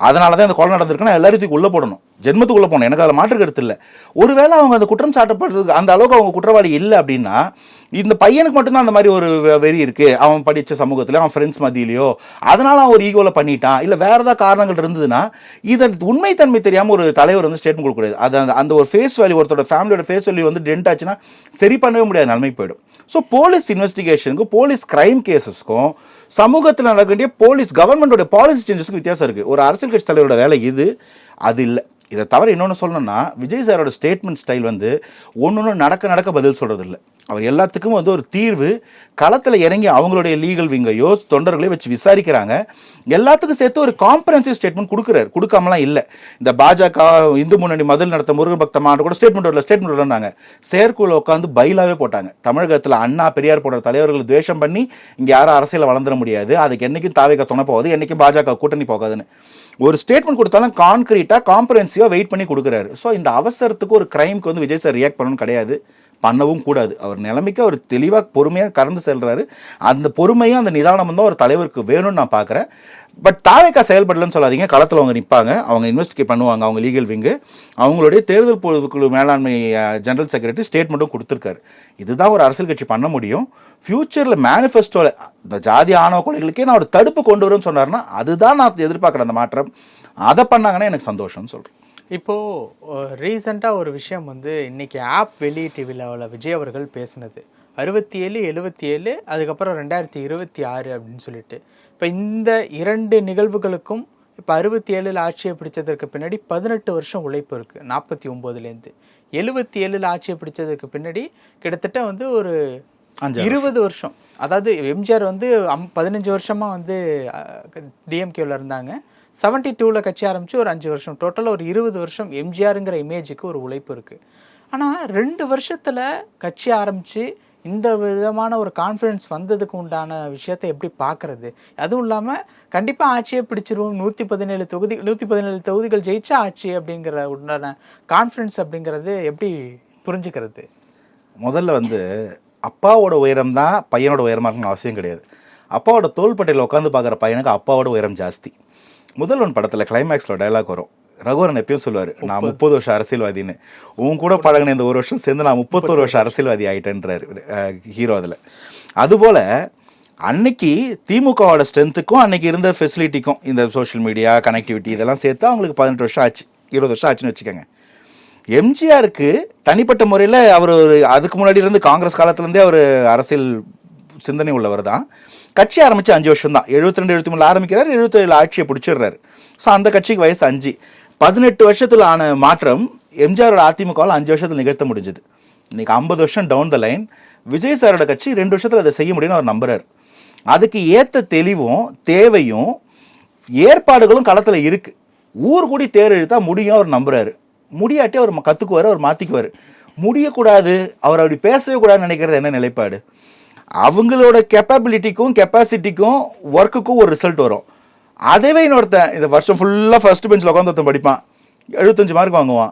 A: அதனால தான் இந்த கொலை நடந்திருக்குன்னா எல்லாத்தையும் உள்ள போடணும். ஜென்மத்துக்குள்ளே போகணும் எனக்கு அதில் மாற்று கருத்து இல்லை. ஒருவேளை அவங்க அந்த குற்றம் சாட்டப்படுறதுக்கு அந்த அளவுக்கு அவங்க குற்றவாளி இல்லை அப்படின்னா இந்த பையனுக்கு மட்டும்தான் அந்த மாதிரி ஒரு வெ- வெறி இருக்குது அவன் படித்த சமூகத்தில் அவன் ஃப்ரெண்ட்ஸ் மத்தியிலையோ. அதனால் அவன் ஒரு ஈகோவில் பண்ணிட்டான். இல்லை வேறு ஏதாவது காரணங்கள் இருந்ததுன்னா இதை உண்மைத்தன்மை தெரியாமல் ஒரு தலைவர் வந்து ஸ்டேட்மெண்ட் கொடுக்கக்கூடாது. அது அந்த- அந்த ஒரு ஃபேஸ் வேல்யூ ஒருத்தரோட ஃபேமிலியோட ஃபேஸ் வேல்யூ வந்து டென்ட் ஆச்சுன்னா சரி பண்ணவே முடியாது நிலைமை போயிடும். ஸோ போலீஸ் இன்வெஸ்டிகேஷனுக்கும் போலீஸ் கிரைம் கேஸஸ்க்கும் சமூகத்தில் நடக்க வேண்டிய போலீஸ் கவர்மெண்டோட பாலிசி சேஞ்சஸ்க்கும் வித்தியாசம் இருக்குது ஒரு அரசியல் கட்சி தலைவரோட வேலை இது. அது இல்லை. இதை தவிர இன்னொன்று சொல்லணும்னா விஜய் சாரோட ஸ்டேட்மெண்ட் ஸ்டைல் வந்து ஒன்று நடக்க நடக்க பதில் சொல்கிறது இல்லை அவர் எல்லாத்துக்கும் வந்து ஒரு தீர்வு. களத்தில் இறங்கி அவங்களுடைய லீகல் விங்கையோ தொண்டர்களையோ வச்சு விசாரிக்கிறாங்க. எல்லாத்துக்கும் சேர்த்து ஒரு காம்பரன்சிவ் ஸ்டேட்மெண்ட் கொடுக்குறாரு. கொடுக்காமலாம் இல்லை. இந்த பாஜக இந்து முன்னணி மதில் நடத்த முருகன் பக்தமான கூட ஸ்டேட்மெண்ட் வரல ஸ்டேட்மெண்ட் வரலாங்க செயற்குழு உட்காந்து பைலாவே போட்டாங்க. தமிழகத்தில் அண்ணா பெரியார் போன்ற தலைவர்கள் துவேஷம் பண்ணி இங்கே யாரும் அரசியலில் வளர்ந்துட முடியாது. அதுக்கு என்றைக்கும் தாவிக துணை போகாது பாஜக கூட்டணி போகாதுன்னு. ஒரு ஸ்டேட்மெண்ட் கொடுத்தாலும் கான்கிரீட்டாக காம்பரன்சிவாக வெயிட் பண்ணி கொடுக்குறாரு. ஸோ இந்த அவசரத்துக்கு ஒரு கிரைம்க்கு வந்து விஜய் சார் ரியாக்ட் பண்ணணும் கிடையாது. பண்ணவும் கூடாது. அவர் நிலைமைக்கு அவர் தெளிவாக பொறுமையாக கடந்து செல்கிறாரு அந்த பொறுமையும் அந்த நிதானமும் தான் ஒரு தலைவருக்கு வேணும்னு நான் பார்க்குறேன் பட் தாவேக்கா செயல்படலன்னு சொல்லாதீங்க. களத்தில் அவங்க நிற்பாங்க அவங்க இன்வெஸ்டிகேட் பண்ணுவாங்க. அவங்க லீகல் விங்கு அவங்களுடைய தேர்தல் பொதுக்குழு மேலாண்மை ஜெனரல் செக்ரட்டரி ஸ்டேட்மெண்ட்டும் கொடுத்துருக்காரு. இதுதான் ஒரு அரசியல் கட்சி பண்ண முடியும். ஃப்யூச்சரில் மேனிஃபெஸ்டோவில் இந்த ஜாதி ஆணவ கொலைகளுக்கே நான் ஒரு தடுப்பு கொண்டு வரும்னு சொன்னார்னா அதுதான் நான் எதிர்பார்க்குறேன் அந்த மாற்றம். அதை பண்ணாங்கன்னா எனக்கு சந்தோஷம்னு சொல்கிறேன்
B: இப்போ ரீசெண்டாக ஒரு விஷயம் வந்து இன்னைக்கு ஆப் வெளியீட்டு விழாவில் விஜய் அவர்கள் பேசினது. அறுபத்தி ஏழு எழுபத்தி ஏழு அதுக்கப்புறம் ரெண்டாயிரத்தி இருபத்தி ஆறு அப்படின்னு சொல்லிட்டு. இப்போ இந்த இரண்டு நிகழ்வுகளுக்கும் இப்போ அறுபத்தி ஏழில் ஆட்சியை பிடிச்சதற்கு பின்னாடி பதினெட்டு வருஷம் உழைப்பு இருக்குது நாற்பத்தி ஒம்போதுலேருந்து எழுபத்தி ஏழில் ஆட்சியை பிடிச்சதுக்கு பின்னாடி கிட்டத்தட்ட வந்து ஒரு இருபது வருஷம். அதாவது எம்ஜிஆர் வந்து அம் பதினஞ்சு வருஷமாக வந்து டிஎம்கேவில் இருந்தாங்க. செவன்ட்டி டூவில் கட்சி ஆரம்பித்து ஒரு அஞ்சு வருஷம். டோட்டலாக ஒரு இருபது வருஷம் எம்ஜிஆருங்கிற இமேஜுக்கு ஒரு உழைப்பு இருக்குது ஆனால் ரெண்டு வருஷத்தில் கட்சி ஆரம்பித்து இந்த விதமான ஒரு கான்ஃபிடன்ஸ் வந்ததுக்கு உண்டான விஷயத்தை எப்படி பார்க்கறது அதுவும் இல்லாமல் கண்டிப்பாக ஆட்சியை பிடிச்சிருவோம் நூற்றி பதினேழு தொகுதி நூற்றி பதினேழு தொகுதிகள் ஜெயிச்சா ஆட்சி அப்படிங்கிற உண்டான கான்ஃபிடன்ஸ் அப்படிங்கிறது எப்படி புரிஞ்சுக்கிறது?
A: முதல்ல வந்து அப்பாவோட உயரம் தான் பையனோட உயரமாக அவசியம் கிடையாது. அப்பாவோட தோள்பட்டையில் உட்காந்து பார்க்குற பையனுக்கு அப்பாவோட உயரம் ஜாஸ்தி. முதல்வன் படத்தில் கிளைமேக்ஸில் டயலாக் வரும். ரகுவரன் எப்பயும் சொல்லுவார் நான் முப்பது. வருஷம் அரசியல்வாதின்னு. உன் கூட பழகின இந்த ஒரு வருஷம் சேர்ந்து நான் முப்பத்தோரு வருஷம் அரசியல்வாதி ஆயிட்டேன்றாரு ஹீரோ அதில். அதுபோல் அன்னைக்கு திமுகவோட ஸ்ட்ரென்த்துக்கும் அன்னைக்கு இருந்த ஃபெசிலிட்டிக்கும் இந்த சோஷியல் மீடியா கனெக்டிவிட்டி இதெல்லாம் சேர்த்து அவங்களுக்கு பதினெட்டு வருஷம் ஆச்சு இருபது வருஷம் ஆச்சுன்னு வச்சுக்கோங்க. எம்ஜிஆருக்கு தனிப்பட்ட முறையில் அவர் ஒரு அதுக்கு முன்னாடி இருந்து காங்கிரஸ் காலத்துலேருந்தே அவர் அரசியல் சிந்தனை உள்ளவர் தான். கட்சி ஆரம்பித்து அஞ்சு வருஷம் தான் எழுபத்தி ரெண்டு எழுபத்தி மூணு ஆரம்பிக்கிறார் எழுபத்தேழு ஆட்சியை பிடிச்சிடுறாரு. ஸோ அந்த கட்சிக்கு வயசு அஞ்சு. பதினெட்டு வருஷத்தில் ஆன மாற்றம் எம்ஜிஆரோட அதிமுகவில் அஞ்சு வருஷத்தில் நிகழ்த்த முடிஞ்சது. இன்றைக்கி ஐம்பது வருஷம் டவுன் த லைன் விஜய் சாரோட கட்சி ரெண்டு வருஷத்தில் அதை செய்ய முடியும்னு அவர் நம்புறாரு. அதுக்கு ஏற்ற தெளிவும் தேவையும் ஏற்பாடுகளும் களத்தில் இருக்குது ஊர் கூடி தேர் இழுத்தா முடியும் அவர் நம்புறாரு. முடியாட்டி அவர் கற்றுக்குவார் அவர் மாற்றிக்குவார் முடியக்கூடாது. அவர் அப்படி பேசவே கூடாதுன்னு நினைக்கிறது என்ன நிலைப்பாடு? அவங்களோட கெப்பபிலிட்டிக்கும் கெப்பாசிட்டிக்கும் ஒர்க்குக்கும் ஒரு ரிசல்ட் வரும். அதேவே இன்னொருத்தன் இந்த வருஷம் ஃபுல்லாக ஃபர்ஸ்ட் பெஞ்சில் உட்காந்து ஒருத்தன் படிப்பான். எழுபத்தஞ்சு மார்க் வாங்குவான்.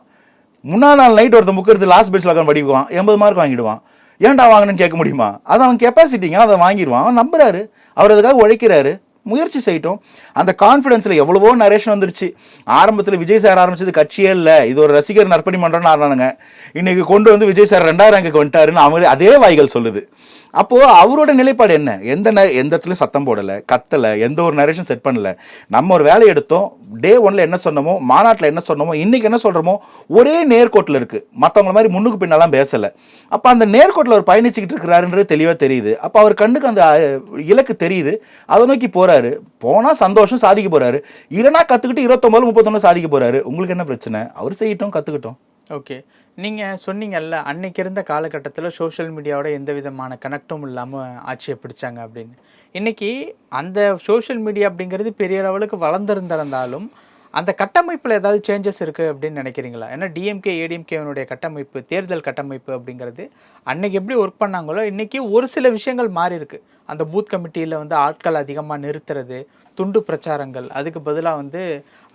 A: முன்னாள் நாள் நைட் ஒருத்தன் புக் எடுத்து லாஸ்ட் பெஞ்சில் உட்காந்து படிக்குவான். எண்பது மார்க் வாங்கிடுவான். ஏன்டா வாங்கணும்னு கேட்க முடியுமா? அது அவன் கெப்பாசிட்டிங்க அதை வாங்கிடுவான். அவன் நம்புறாரு. அவர் அதுக்காக உழைக்கிறாரு. முயற்சி செய்யட்டும். அந்த கான்ஃபிடன்ஸில் எவ்வளவோ நரேஷன் வந்துருச்சு. ஆரம்பத்தில் விஜய் சார் ஆரம்பிச்சது கட்சியே இல்லை. இது ஒரு ரசிகர் நற்பணி மன்றம்னு ஆனானுங்க இன்னைக்கு கொண்டு வந்து விஜய் சார் ரெண்டாயிரம் ரேங்குக்கு வந்துட்டாருன்னு அவங்க அதே வாய்கள் சொல்லுது. அப்போது அவரோட நிலைப்பாடு என்ன? எந்த ந- எந்த இடத்துலையும் சத்தம் போடலை கத்தலை எந்த ஒரு நரேஷன் செட் பண்ணல. நம்ம ஒரு வேலையை எடுத்தோம். டே ஒன்ல என்ன சொன்னோமோ மாநாட்டில் என்ன சொன்னோமோ இன்னைக்கு என்ன சொல்கிறோமோ ஒரே நேர்கோட்டில் இருக்குது மற்றவங்கள மாதிரி முன்னுக்கு பின்னெல்லாம் பேசலை. அப்போ அந்த நேர்கோட்டில் அவர் பயணிச்சுக்கிட்டு இருக்கிறாருன்றது தெளிவாக தெரியுது. அப்போ அவர் கண்ணுக்கு அந்த இலக்கு தெரியுது. அதை நோக்கி போகிறார் போறாரு போனா சந்தோஷம் சாதிக்க போறாரு இல்லைன்னா கத்துக்கிட்டு இருபத்தொம்பது முப்பத்தொன்னு சாதிக்க போறாரு. உங்களுக்கு என்ன பிரச்சனை? அவர் செய்யட்டும் கத்துக்கிட்டோம்.
B: ஓகே. நீங்கள் சொன்னீங்கல்ல அன்னைக்கு இருந்த காலகட்டத்தில் சோஷியல் மீடியாவோட எந்த விதமான கனெக்டும் இல்லாமல் ஆட்சியை பிடிச்சாங்க அப்படின்னு. இன்னைக்கு அந்த சோஷியல் மீடியா அப்படிங்கிறது பெரிய லெவலுக்கு வளர்ந்துருந்திருந்தாலும் அந்த கட்டமைப்பில் ஏதாவது சேஞ்சஸ் இருக்குது அப்படின்னு நினைக்கிறீங்களா? ஏன்னா டிஎம்கே ஏடிஎம்கேவினுடைய கட்டமைப்பு தேர்தல் கட்டமைப்பு அப்படிங்கிறது அன்னைக்கு எப்படி ஒர்க் பண்ணாங்களோ இன்றைக்கி ஒரு சில விஷயங்கள் மாறி இருக்கு. அந்த பூத் கமிட்டியில் வந்து ஆட்கள் அதிகமாக நிறுத்துறது துண்டு பிரச்சாரங்கள் அதுக்கு பதிலாக வந்து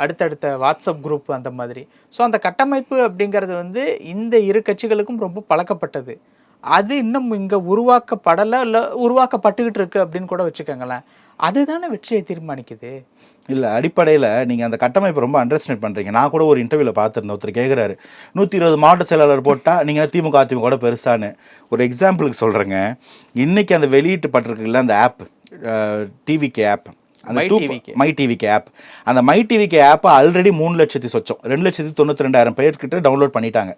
B: அடுத்தடுத்த வாட்ஸ்அப் குரூப் அந்த மாதிரி. ஸோ அந்த கட்டமைப்பு அப்படிங்கிறது வந்து இந்த இரு கட்சிகளுக்கும் ரொம்ப பழக்கப்பட்டது. அது இன்னும் இங்கே உருவாக்கப்படலை இல்லை உருவாக்கப்பட்டுக்கிட்டு இருக்குது அப்படின்னு கூட வச்சுக்கோங்களேன். அதுதானே வெற்றியை தீர்மானிக்குது?
A: இல்லை அடிப்படையில் நீங்கள் அந்த கட்டமைப்பை ரொம்ப அண்டர்ஸ்டாண்ட் பண்ணுறீங்க நான் கூட ஒரு இன்டர்வியூவில் பார்த்துருந்தேன் ஒருத்தர் கேட்குறாரு நூற்றி இருபது மாவட்ட செயலாளர் போட்டால் நீங்கள் திமுக அதிமுக கூட பெருசான்னு. ஒரு எக்ஸாம்பிளுக்கு சொல்கிறேங்க இன்னைக்கு அந்த வெளியிட்டு அந்த ஆப் டிவிகே ஆப் அந்த. மை டிவிக்கு ஆப் அந்த மை டிவிக்கு ஆப்பை ஆல்ரெடி மூணு லட்சத்தி சொச்சம். ரெண்டு லட்சத்தி தொண்ணூற்றி ரெண்டாயிரம் பேர்கிட்ட டவுன்லோட் பண்ணிட்டாங்க.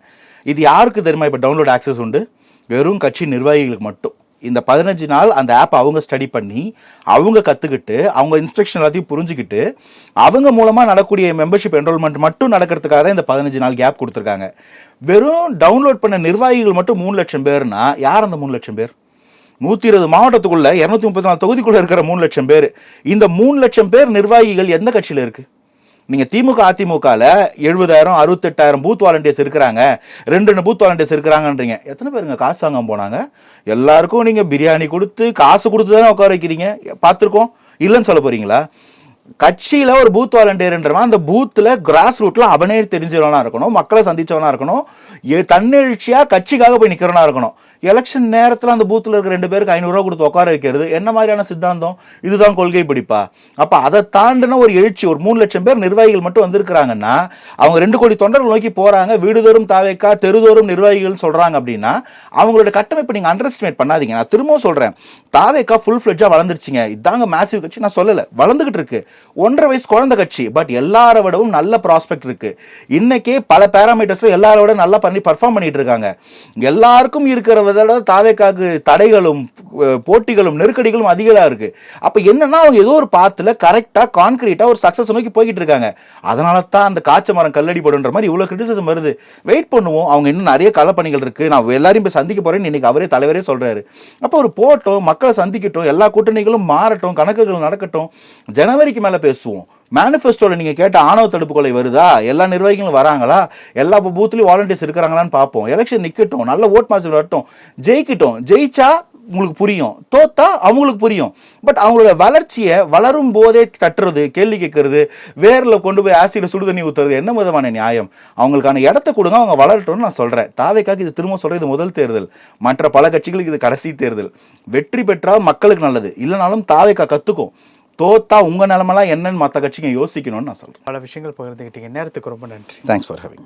A: இது யாருக்கு தெரியுமா? இப்போ டவுன்லோட் ஆக்சஸ் உண்டு. வெறும் கட்சி நிர்வாகிகளுக்கு மட்டும். இந்த பதினஞ்சு நாள் அந்த ஆப் அவங்க ஸ்டடி பண்ணி அவங்க கற்றுக்கிட்டு அவங்க இன்ஸ்ட்ரக்ஷன் எல்லாத்தையும் புரிஞ்சுக்கிட்டு அவங்க மூலமாக நடக்கூடிய மெம்பர்ஷிப் என்ரோல்மெண்ட் மட்டும் நடக்கிறதுக்காக தான் இந்த பதினஞ்சு நாள் கேப் கொடுத்துருக்காங்க. வெறும் டவுன்லோட் பண்ண நிர்வாகிகள் மட்டும் மூணு லட்சம் பேர்னா யார் அந்த மூணு லட்சம் பேர்? நூற்றி இருபது மாவட்டத்துக்குள்ள இரநூத்தி முப்பத்தி நாலு தொகுதிக்குள்ளே இருக்கிற மூணு லட்சம் பேர். இந்த மூணு லட்சம் பேர் நிர்வாகிகள் எந்த கட்சியில் இருக்குது நீங்கள் திமுக அதிமுகவில் எழுபதாயிரம் அறுபத்தெட்டாயிரம் பூத் வாலண்டியர்ஸ் இருக்கிறாங்க. ரெண்டு ரெண்டு பூத் வாலண்டியர்ஸ் இருக்கிறாங்கன்றீங்க. எத்தனை பேருங்க காசு வாங்க போனாங்க? எல்லாருக்கும் நீங்கள் பிரியாணி கொடுத்து காசு கொடுத்து தானே உட்கார வைக்கிறீங்க? பார்த்துருக்கோம். இல்லைன்னு சொல்ல போகிறீங்களா கட்சியில் ஒரு பூத் வாலண்டியர்ன்றவன் அந்த பூத்தில் கிராஸ் ரூட்டில் அவனே தெரிஞ்சவனாக இருக்கணும் மக்களை சந்தித்தவனாக இருக்கணும் தன்னெழுச்சியாக கட்சிக்காக போய் நிக்கிறவனா இருக்கணும். எலெக்ஷன் நேரத்தில் அந்த பூத்தில் இருக்கிற ரெண்டு பேருக்கு ஐநூறுரூவா கொடுத்து உட்கார வைக்கிறது. என்ன மாதிரியான சித்தாந்தம்? இதுதான் கொள்கை பிடிப்பா. அப்போ அதை தாண்டின ஒரு எழுச்சி ஒரு மூணு லட்சம் பேர் நிர்வாகிகள் மட்டும் வந்திருக்கிறாங்கன்னா அவங்க ரெண்டு கோடி தொண்டர்கள் நோக்கி போகிறாங்க வீடுதோறும் தாவேக்கா தெருதோறும் நிர்வாகிகள் சொல்கிறாங்க அப்படின்னா அவங்களோட கட்டமைப்பை நீங்கள் அண்டர்ஸ்டிமேட் பண்ணாதீங்க. நான் திரும்பவும் சொல்கிறேன் தாவேக்கா ஃபுல் ஃபிளட்ஜா வளர்ந்துருச்சுங்க. இதாங்க மேசிவ் கட்சி. நான் சொல்லலை. வளர்ந்துகிட்டு இருக்கு. ஒன்றரை வயசு குழந்தை கட்சி. பட் எல்லார விடவும் நல்ல ப்ராஸ்பெக்ட் இருக்கு. இன்னைக்கே பல பேராமீட்டர்ஸும் எல்லாரோட நல்லா பண்ணி பர்ஃபார்ம் பண்ணிட்டு இருக்காங்க. எல்லாருக்கும் இருக்கிற தடவை தாவேக்காக்கு தடைகளும் போட்டிகளும் நெருக்கடிகளும் அதிகமாக இருக்கு. அப்போ என்னன்னா அவங்க ஏதோ ஒரு பாத்தில் கரெக்டாக கான்கிரீட்டாக ஒரு சக்சஸ் நோக்கி போய்கிட்டு இருக்காங்க. அதனால தான் அந்த காய்ச்ச மரம் கல்லடி போடுன்ற மாதிரி இவ்வளோ கிரிட்டிசிசம் வருது. வெயிட் பண்ணுவோம். அவங்க இன்னும் நிறைய களப்பணிகள் இருக்கு. நான் எல்லாரையும் போய் சந்திக்க போறேன்னு இன்னைக்கு அவரே தலைவரே சொல்றாரு. அப்போ ஒரு போட்டோம் மக்களை சந்திக்கட்டும் எல்லா கூட்டணிகளும் மாறட்டும் கணக்குகள் நடக்கட்டும் ஜனவரிக்கு மேலே பேசுவோம். மேனிஃபெஸ்டோவில் நீங்கள் கேட்ட ஆணவ தடுப்பு கொலை வருதா? எல்லா நிர்வாகிகளும் வராங்களா? எல்லா பூத்துலேயும் வாலண்டியர்ஸ் இருக்கிறாங்களான்னு பார்ப்போம். எலெக்ஷன் நிற்கட்டும் நல்ல ஓட் மாசு வரட்டும். ஜெயிக்கட்டும். ஜெயிச்சா உங்களுக்கு புரியும். தோத்தா அவங்களுக்கு புரியும். பட் அவங்களோட வளர்ச்சியை வளரும் போதே கட்டுறது கேள்வி கேட்கறது வேரில் கொண்டு போய் ஆசியில் சுடு தண்ணி ஊற்றுறது என்ன விதமான நியாயம்? அவங்களுக்கான இடத்த கொடுங்க அவங்க வளரட்டும்னு நான் சொல்கிறேன் தாவேக்காக்கு இது திரும்ப சொல்கிறது இது முதல் தேர்தல். மற்ற பல கட்சிகளுக்கு இது கடைசி தேர்தல். வெற்றி பெற்றால் மக்களுக்கு நல்லது. இல்லைனாலும் தாவேக்கா கற்றுக்கும் தோத்தா உங்க நிலமெல்லாம் என்னன்னு மற்ற கட்சிங்க யோசிக்கணும்னு நான் சொல்றேன்.
B: பல விஷயங்கள் பகிர்ந்துக்கிட்டீங்க நேரத்துக்கு ரொம்ப நன்றி.
A: Thanks for having